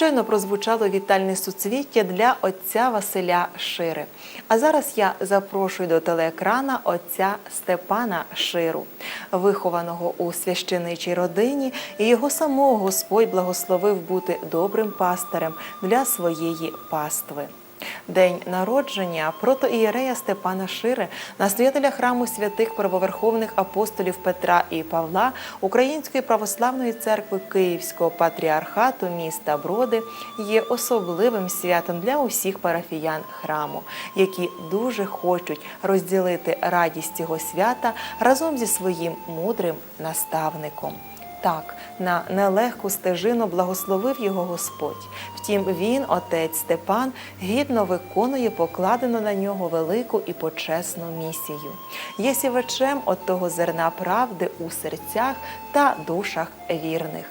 Щойно прозвучало вітальне суцвіття для отця Василя Шири. А зараз я запрошую до телеекрана отця Степана Ширу, вихованого у священичій родині, і його самого Господь благословив бути добрим пастирем для своєї пастви. День народження протоієрея Степана Шири, настоятеля храму святих правоверховних апостолів Петра і Павла Української православної церкви Київського патріархату міста Броди, є особливим святом для усіх парафіян храму, які дуже хочуть розділити радість цього свята разом зі своїм мудрим наставником. Так, на нелегку стежину благословив його Господь. Втім, він, отець Степан, гідно виконує покладену на нього велику і почесну місію. Є сівачем от того зерна правди у серцях та душах вірних.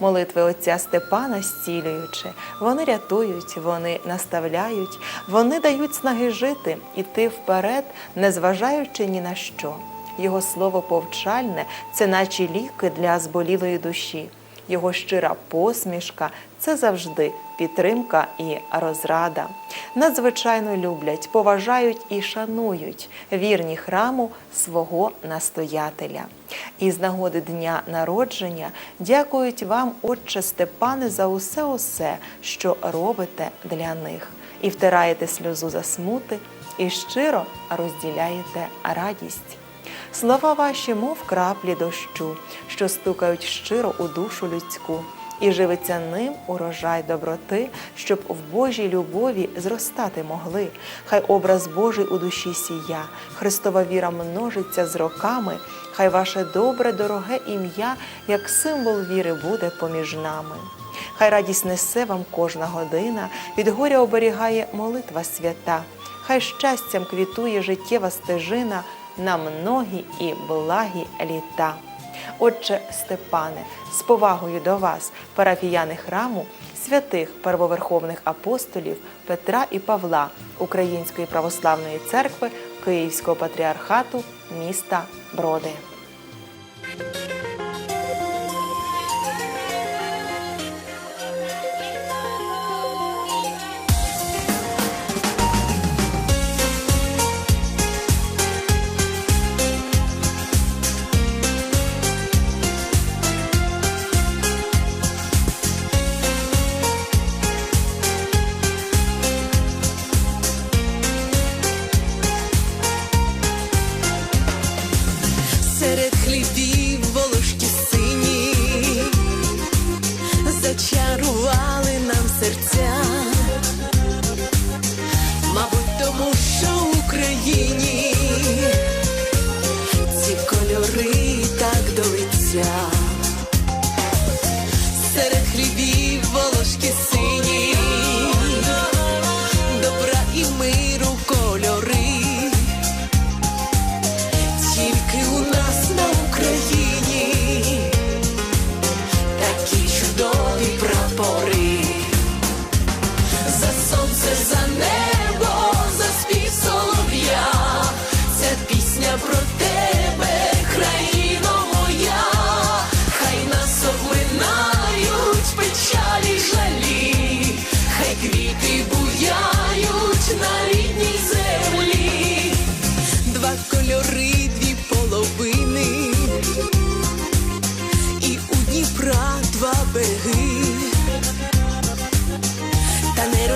Молитви отця Степана зцілюючи, вони рятують, вони наставляють, вони дають снаги жити, іти вперед, незважаючи ні на що. Його слово повчальне це наче ліки для зболілої душі. Його щира посмішка це завжди підтримка і розрада. Надзвичайно люблять, поважають і шанують вірні храму свого настоятеля. І з нагоди дня народження дякують вам, Отче Степане, за усе усе, що робите для них, і втираєте сльозу засмути, і щиро розділяєте радість. Слова ваші, мов краплі дощу, що стукають щиро у душу людську, і живиться ним урожай доброти, щоб в Божій любові зростати могли. Хай образ Божий у душі сія, Христова віра множиться з роками, хай ваше добре, дороге ім'я, як символ віри буде поміж нами. Хай радість несе вам кожна година, від горя оберігає молитва свята, хай щастям квітує життєва стежина на многі і благі літа. Отче Степане, з повагою до вас, парафіяни храму святих первоверховних апостолів Петра і Павла Української православної церкви Київського патріархату міста Броди. Зачарували нам серця, мабуть, тому що в Україні ці кольори так до лиця. Серед хлібів волошки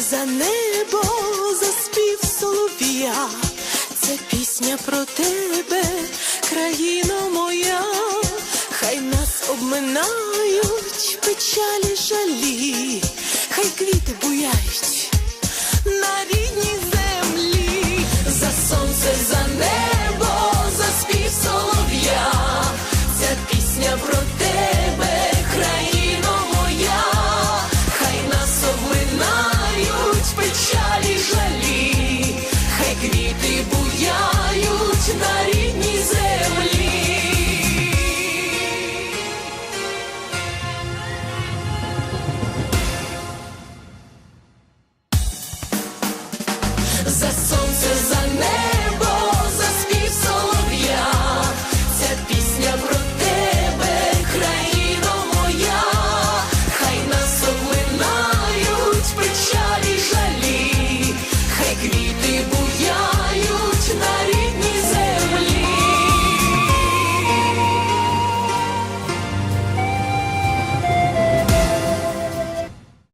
За небо заспів солов'я, це пісня про тебе, країно моя, хай нас обминають печалі жалі, хай квіти буяють на рідній.